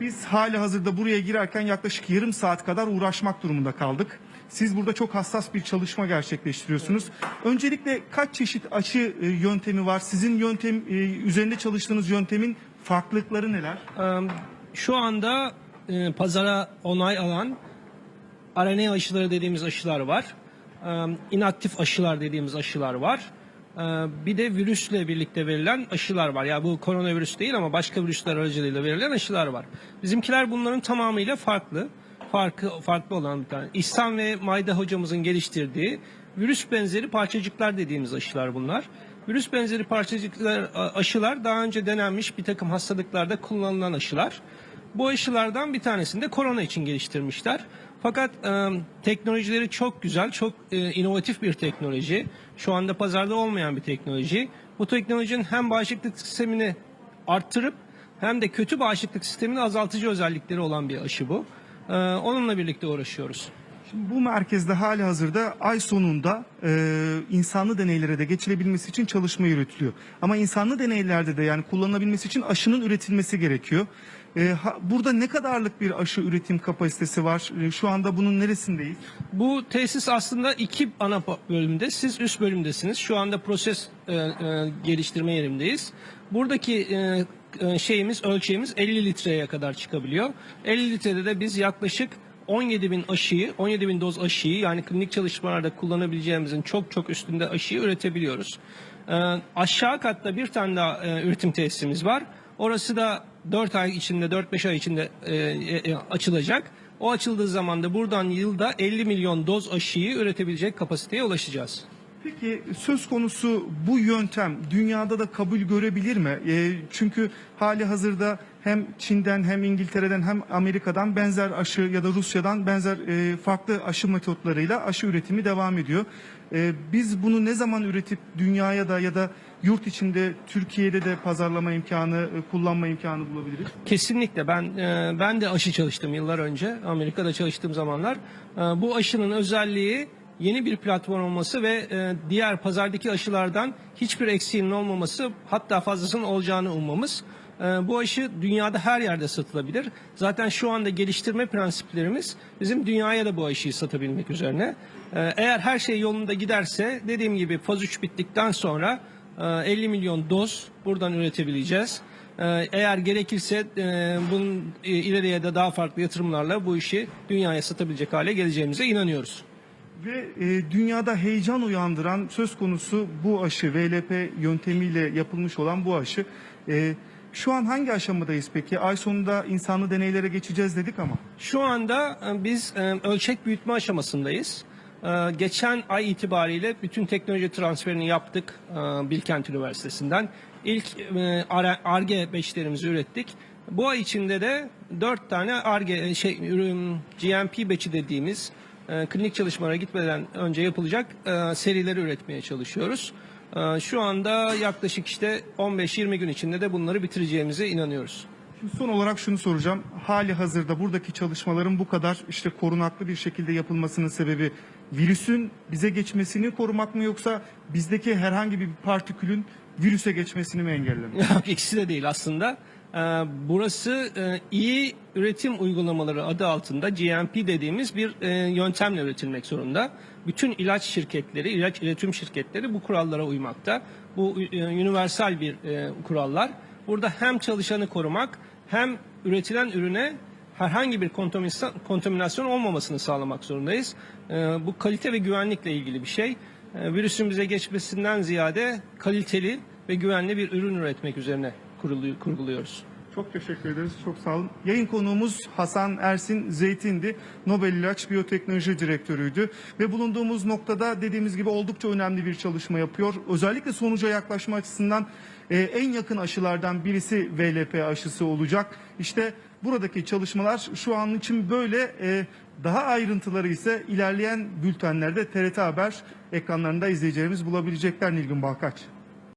Biz hali hazırda buraya girerken yaklaşık yarım saat kadar uğraşmak durumunda kaldık. Siz burada çok hassas bir çalışma gerçekleştiriyorsunuz. Öncelikle kaç çeşit aşı e, yöntemi var? Sizin yöntem e, üzerinde çalıştığınız yöntemin farklılıkları neler? Şu anda e, pazara onay alan RNA aşıları dediğimiz aşılar var. Ee, İnaktif aşılar dediğimiz aşılar var. Ee, Bir de virüsle birlikte verilen aşılar var. Ya bu koronavirüs değil ama başka virüsler aracılığıyla verilen aşılar var. Bizimkiler bunların tamamıyla farklı. Farkı farklı olan bir tane. İhsan ve Mayda hocamızın geliştirdiği virüs benzeri parçacıklar dediğimiz aşılar bunlar. Virüs benzeri parçacıklar aşılar daha önce denenmiş bir takım hastalıklarda kullanılan aşılar. Bu aşılardan bir tanesini de korona için geliştirmişler. Fakat e, teknolojileri çok güzel, çok e, inovatif bir teknoloji. Şu anda pazarda olmayan bir teknoloji. Bu teknolojinin hem bağışıklık sistemini arttırıp hem de kötü bağışıklık sistemini azaltıcı özellikleri olan bir aşı bu. E, onunla birlikte uğraşıyoruz. Şimdi bu merkezde hali hazırda ay sonunda e, insanlı deneylere de geçilebilmesi için çalışma yürütülüyor. Ama insanlı deneylerde de yani kullanılabilmesi için aşının üretilmesi gerekiyor. E, ha- burada ne kadarlık bir aşı üretim kapasitesi var? E, şu anda bunun neresindeyiz? Bu tesis aslında iki ana bölümde. Siz üst bölümdesiniz. Şu anda proses e, e, geliştirme yerindeyiz. Buradaki e, e, şeyimiz, ölçeğimiz 50 litreye kadar çıkabiliyor. 50 litrede de biz yaklaşık 17 bin aşıyı, 17 bin doz aşıyı yani klinik çalışmalarda kullanabileceğimizin çok çok üstünde aşıyı üretebiliyoruz. E, aşağı katta bir tane daha e, üretim tesisimiz var. Orası da 4 ay içinde, 4-5 ay içinde e, e, açılacak. O açıldığı zaman da buradan yılda 50 milyon doz aşıyı üretebilecek kapasiteye ulaşacağız. Peki söz konusu bu yöntem dünyada da kabul görebilir mi? E, çünkü hali hazırda hem Çin'den hem İngiltere'den hem Amerika'dan benzer aşı ya da Rusya'dan benzer e, farklı aşı metotlarıyla aşı üretimi devam ediyor. E, biz bunu ne zaman üretip dünyaya da ya da yurt içinde Türkiye'de de pazarlama imkanı, e, kullanma imkanı bulabiliriz? Kesinlikle ben e, ben de aşı çalıştım yıllar önce Amerika'da çalıştığım zamanlar. E, bu aşının özelliği yeni bir platform olması ve e, diğer pazardaki aşılardan hiçbir eksiğinin olmaması hatta fazlasının olacağını ummamız. E, bu aşı dünyada her yerde satılabilir. Zaten şu anda geliştirme prensiplerimiz bizim dünyaya da bu aşıyı satabilmek üzerine. E, eğer her şey yolunda giderse dediğim gibi faz 3 bittikten sonra e, 50 milyon doz buradan üretebileceğiz. Ee, Eğer gerekirse e, bunun e, ileriye de daha farklı yatırımlarla bu işi dünyaya satabilecek hale geleceğimize inanıyoruz. Ve e, dünyada heyecan uyandıran söz konusu bu aşı VLP yöntemiyle yapılmış olan bu aşı. E, şu an hangi aşamadayız peki? Ay sonunda insanlı deneylere geçeceğiz dedik ama. Şu anda e, biz e, ölçek büyütme aşamasındayız. E, Geçen ay itibariyle bütün teknoloji transferini yaptık e, Bilkent Üniversitesi'nden. İlk e, ARGE beçlerimizi ürettik. Bu ay içinde de 4 tane ARGE şey GMP beçi dediğimiz e, klinik çalışmalara gitmeden önce yapılacak e, serileri üretmeye çalışıyoruz. E, Şu anda yaklaşık işte 15-20 gün içinde de bunları bitireceğimize inanıyoruz. Şimdi son olarak şunu soracağım. Hali hazırda buradaki çalışmaların bu kadar işte korunaklı bir şekilde yapılmasının sebebi virüsün bize geçmesini korumak mı yoksa bizdeki herhangi bir partikülün virüse geçmesini mi engellemek? İkisi de değil aslında. Ee, burası e, iyi üretim uygulamaları adı altında GMP dediğimiz bir e, yöntemle üretilmek zorunda. Bütün ilaç şirketleri, ilaç üretim şirketleri bu kurallara uymakta. Bu e, universal bir kurallar. Burada hem çalışanı korumak hem üretilen ürüne herhangi bir kontaminasyon, olmamasını sağlamak zorundayız. Bu kalite ve güvenlikle ilgili bir şey. Virüsün bize geçmesinden ziyade kaliteli ve güvenli bir ürün üretmek üzerine kurguluyoruz. Çok teşekkür ederiz. Çok sağ olun. Yayın konuğumuz Hasan Ersin Zeytin'di. Nobel İlaç Biyoteknoloji Direktörüydü. Ve bulunduğumuz noktada dediğimiz gibi oldukça önemli bir çalışma yapıyor. Özellikle sonuca yaklaşma açısından e, en yakın aşılardan birisi VLP aşısı olacak. İşte buradaki çalışmalar şu an için böyle e, daha ayrıntıları ise ilerleyen bültenlerde TRT Haber ekranlarında izleyicilerimiz bulabilecekler Nilgün Balkaç.